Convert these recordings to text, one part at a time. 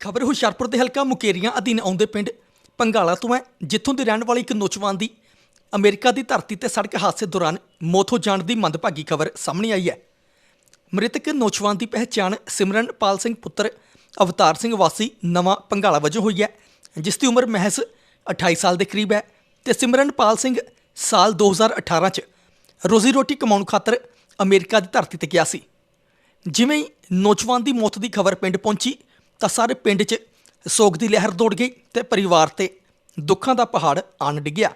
ਖਬਰ ਹੁਸ਼ਿਆਰਪੁਰ ਦੇ ਹਲਕਾ ਮੁਕੇਰੀਆਂ ਅਧੀਨ ਆਉਂਦੇ ਪਿੰਡ ਪੰਗਾਲਾ ਤੋਂ ਹੈ, ਜਿੱਥੋਂ ਦੇ ਰਹਿਣ ਵਾਲੀ ਇੱਕ ਨੌਜਵਾਨ ਦੀ ਅਮਰੀਕਾ ਦੀ ਧਰਤੀ ਤੇ ਸੜਕ ਹਾਦਸੇ ਦੌਰਾਨ ਮੌਤ ਹੋ ਜਾਣ ਦੀ ਮੰਦਭਾਗੀ ਖਬਰ ਸਾਹਮਣੇ ਆਈ ਹੈ। ਮ੍ਰਿਤਕ ਨੌਜਵਾਨ ਦੀ ਪਹਿਚਾਣ ਸਿਮਰਨਪਾਲ ਸਿੰਘ ਪੁੱਤਰ ਅਵਤਾਰ ਸਿੰਘ ਵਾਸੀ ਨਵਾਂ ਪੰਗਾਲਾ ਵਜੋਂ ਹੋਈ ਹੈ, ਜਿਸ ਦੀ ਉਮਰ ਮਹਿਸ 28 ਸਾਲ ਦੇ ਕਰੀਬ ਹੈ ਤੇ ਸਿਮਰਨਪਾਲ ਸਿੰਘ ਸਾਲ 2018 ਚ ਰੋਜ਼ੀ ਰੋਟੀ ਕਮਾਉਣ ਖਾਤਰ ਅਮਰੀਕਾ ਦੀ ਧਰਤੀ ਤੇ ਗਿਆ ਸੀ। ਜਿਵੇਂ ਹੀ ਨੌਜਵਾਨ ਦੀ ਮੌਤ ਦੀ ਖਬਰ ਪਿੰਡ ਪਹੁੰਚੀ ਤਾਂ ਸਾਰੇ ਪਿੰਡ 'ਚ ਸੋਗ ਦੀ ਲਹਿਰ ਦੌੜ ਗਈ ਤੇ ਪਰਿਵਾਰ ਤੇ ਦੁੱਖਾਂ ਦਾ ਪਹਾੜ ਆਣ ਡਿੱਗਿਆ।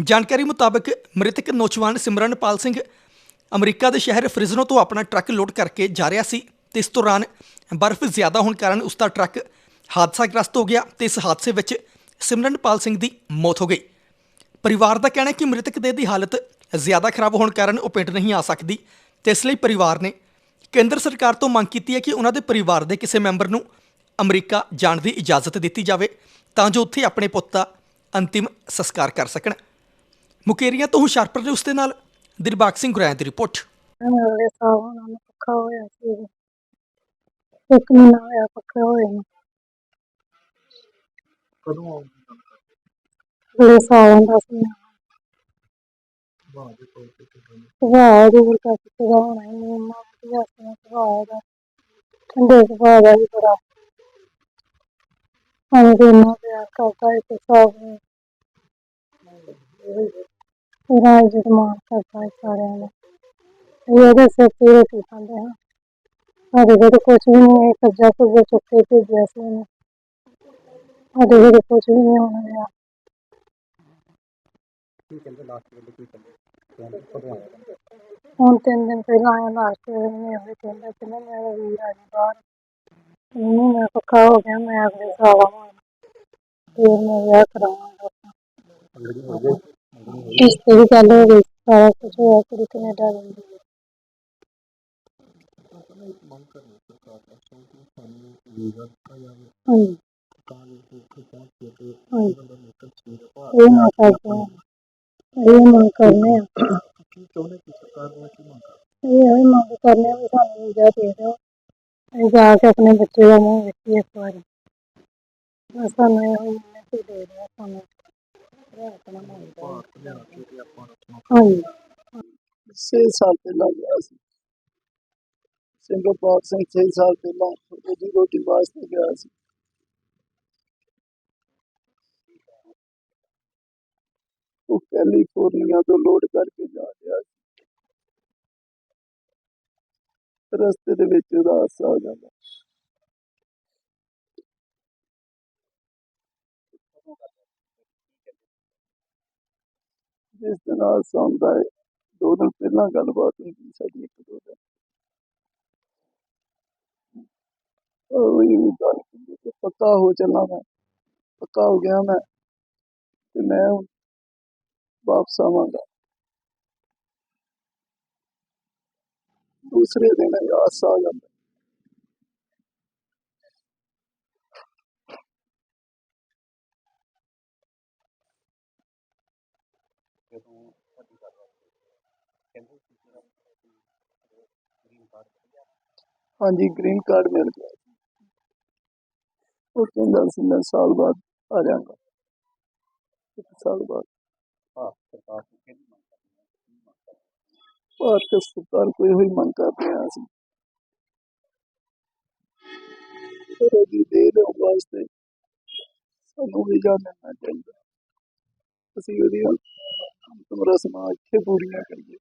ਜਾਣਕਾਰੀ ਮੁਤਾਬਕ ਮ੍ਰਿਤਕ ਨੌਜਵਾਨ ਸਿਮਰਨਪਾਲ ਸਿੰਘ ਅਮਰੀਕਾ ਦੇ ਸ਼ਹਿਰ ਫ੍ਰਿਜ਼ਨੋ ਤੋਂ ਆਪਣਾ ਟਰੱਕ ਲੋਡ ਕਰਕੇ ਜਾ ਰਿਹਾ ਸੀ ਤੇ ਇਸ ਦੌਰਾਨ ਬਰਫ਼ ਜ਼ਿਆਦਾ ਹੋਣ ਕਾਰਨ ਉਸ ਦਾ ਟਰੱਕ ਹਾਦਸਾਗ੍ਰਸਤ ਹੋ ਗਿਆ ਤੇ ਇਸ ਹਾਦਸੇ ਵਿੱਚ ਸਿਮਰਨਪਾਲ ਸਿੰਘ ਦੀ ਮੌਤ ਹੋ ਗਈ। ਪਰਿਵਾਰ ਦਾ ਕਹਿਣਾ ਹੈ ਕਿ ਮ੍ਰਿਤਕ ਦੇ ਦੀ ਹਾਲਤ ਜ਼ਿਆਦਾ ਖਰਾਬ ਹੋਣ ਕਾਰਨ ਉਹ ਪਿੰਡ ਨਹੀਂ ਆ ਸਕਦੀ, ਤੇ ਇਸ ਲਈ ਪਰਿਵਾਰ ਨੇ ਕੇਂਦਰ ਸਰਕਾਰ ਤੋਂ ਮੰਗ ਕੀਤੀ ਹੈ ਕਿ ਉਹਨਾਂ ਦੇ ਪਰਿਵਾਰ ਦੇ ਕਿਸੇ ਮੈਂਬਰ ਨੂੰ ਅਮਰੀਕਾ ਜਾਣ ਦੀ ਇਜਾਜ਼ਤ ਦਿੱਤੀ ਜਾਵੇ ਤਾਂ ਜੋ ਉੱਥੇ ਆਪਣੇ ਪੁੱਤ ਦਾ ਅੰਤਿਮ ਸੰਸਕਾਰ ਕਰ ਸਕਣ। ਮੁਕੇਰੀਆਂ ਤੋਂ ਹੁਸ਼ਿਆਰਪੁਰ ਦੇ ਉਸ ਦੇ ਨਾਲ ਦਿਲਬਾਗ ਸਿੰਘ ਗੁਰੈਂ ਦੀ ਰਿਪੋਰਟ। ਮੇਰੇ ਸਾਹ ਨਾਲ ਪੱਕਾ ਹੋਇਆ ਸੀ ਇੱਕ ਮਹੀਨਾ ਹੋਇਆ ਪੱਕਾ ਹੋਇਆ ਨੂੰ। ਕਦੋਂ ਆਉਂਗੀ ਬੜੇ ਸਾਲਾਂ ਦਾ ਸੀ ਸੁਭਾਅ ਦੇ ਤੇ ਕਿਦਾਂ ਦਾ? ਸੀ ਸੁਭਾਅ ਹੋਣਾ ਹੀ ਨਹੀਂ ਮਾਂ ਵਧੀਆ ਸੁਭਾਅ ਦਾ ਠੰਡੇ ਸੁਭਾਅ ਦਾ ਵੀ ਬੜਾ ਸਾਨੂੰ ਤੇ ਇੰਨਾ ਪਿਆਰ ਕਰਦਾ ਹੈ ਤੇ ਸਭ ਨੂੰ ਪੂਰਾ ਇੱਜ਼ਤ ਮਾਣ ਕਰਦਾ ਹੈ ਸਾਰਿਆਂ ਨੂੰ ਅਸੀਂ ਉਹਦੇ ਸਿਰ ਤੇ ਰੋਟੀ ਖਾਂਦੇ ਹਾਂ ਸਾਡੇ ਕੋਲ ਕੁਝ ਵੀ ਨਹੀਂ ਹੈ ਕਰਜ਼ਾ ਕੁਰਜ਼ਾ ਚੁੱਕ ਕੇ ਭੇਜਿਆ ਸੀ ਉਹਨੇ ਸਾਡੇ ਕੋਲ ਕੁਝ ਵੀ ਨਹੀਂ ਹੋਣਾ ਰਿਹਾ ਕੀ ਕਹਿੰਦੇ? ਲਾਸਟ ਵੇਲੇ ਕੀ ਕਹਿੰਦੇ ਹੁਣ ਤਿੰਨ ਦਿਨ ਪਹਿਲਾਂ ਆਇਆ ਲਾਸਟ ਨੇ ਉਹ ਕਹਿੰਦਾ ਕਿ ਨਾ ਮੇਰਾ ਵੀਰ ਆ ਜੀ ਬਾਹਰ। ਉਹਨੂੰ ਮੈਂ ਪੱਕਾ ਹੋ ਗਿਆ, ਮੈਂ ਅਗਲੇ ਸਾਲ ਆਵਾਂਗਾ। ਫਿਰ ਮੈਂ ਵਿਆਹ ਕਰਾਵਾਂਗਾ। ਇਸ ਤੇ ਵੀ ਗੱਲ ਹੋ ਗਈ, ਸਾਰਾ ਕੁਝ ਹੋਇਆ, ਕੁੜੀ ਕੈਨੇਡਾ ਰਹਿੰਦੀ ਹੈ ਹਾਂਜੀ। ਇਹ ਮੈਂ ਕਰਦੇ ਇਹ ਮੰਗ ਕਰਨੇ ਆ। ਕੀ ਚਾਹੁੰਦੇ ਕਿ ਸਰਕਾਰ ਨੂੰ ਕੀ ਮੰਗ ਇਹ ਹੀ ਮੰਗ ਕਰਨੇ ਵੀ ਸਾਨੂੰ ਵੀਜ਼ਾ ਦੇ ਦਿਓ ਅਸੀਂ ਜਾ ਕੇ ਆਪਣੇ ਬੱਚੇ ਦਾ ਮੂੰਹ ਵੇਖੀਏ ਇੱਕ ਵਾਰੀ। ਬਸ ਸਾਨੂੰ ਇਹ ਹੀ ਦੇ ਦਿਓ ਸਾਨੂੰ ਆਪਣਾ ਮੰਗਦਾ ਭਾਰਤ ਲਿਆ ਕੇ ਤੇ ਆਪਾਂ ਰੱਖਣਾ ਹਾਂਜੀ। ਛੇ ਸਾਲ ਪਹਿਲਾਂ ਗਿਆ ਸੀ। ਸਿੰਗਾਪੁਰ ਸਿੰਘ ਛੇ ਸਾਲ ਪਹਿਲਾਂ ਰੋਜੀ ਰੋਟੀ ਵਾਸਤੇ ਗਿਆ ਸੀ। ਉਹ ਕੈਲੀਫੋਰਨੀਆ ਤੋਂ ਲੋਡ ਕਰਕੇ ਜਾ ਰਿਹਾ ਸੀ ਰਸਤੇ ਦੇ ਵਿੱਚ ਉਹਦਾ ਹਾਦਸਾ ਹੋ ਜਾਂਦਾ। ਜਿਸ ਦਿਨ ਹਾਦਸਾ ਹੁੰਦਾ ਹੈ, ਦੋ ਦਿਨ ਪਹਿਲਾਂ ਗੱਲਬਾਤ ਹੁੰਦੀ ਸਾਡੀ ਇੱਕ ਦੋ ਦਿਨ। ਉਹ ਵੀ ਗੱਲ ਕਿ ਪੱਕਾ ਹੋ ਚੱਲਾਂ ਮੈਂ, ਪੱਕਾ ਹੋ ਗਿਆ ਮੈਂ, ਤੇ ਮੈਂ ਵਾਪਸ ਆਵਾਂਗਾ। ਦੂਸਰੇ ਦਿਨ ਹਾਦਸਾ ਆ ਜਾਂਦਾ। ਹਾਂਜੀ ਗ੍ਰੀਨ ਕਾਰਡ ਮਿਲ ਗਿਆ। ਉਹ ਕਹਿੰਦਾ ਸੀ ਮੈਂ ਸਾਲ ਬਾਅਦ ਆ ਜਾਵਾਂਗਾ। ਇੱਕ ਸਾਲ ਬਾਅਦ। ਭਾਰਤ ਸਰਕਾਰ ਤੋਂ ਕਿਹਦੀ ਮੰਗ ਕਰਨੀ ਹੈ ਕੀ ਮੰਗ ਕਰਨੀ ਹੈ? ਭਾਰਤ ਸਰਕਾਰ ਕੋਈ ਹੋਈ ਮੰਗ ਕਰਦੇ ਹਾਂ ਅਸੀਂ ਰੋਜੀ ਦੇ ਲਿਆਉਣ ਵਾਸਤੇ ਸਾਨੂੰ ਵੀਜ਼ਾ ਮਿਲਣਾ ਚਾਹੀਦਾ ਅਸੀਂ ਉਹਦੀਆਂ ਅੰਤਮ ਰਸਮਾਂ ਇੱਥੇ ਪੂਰੀਆਂ ਕਰੀਏ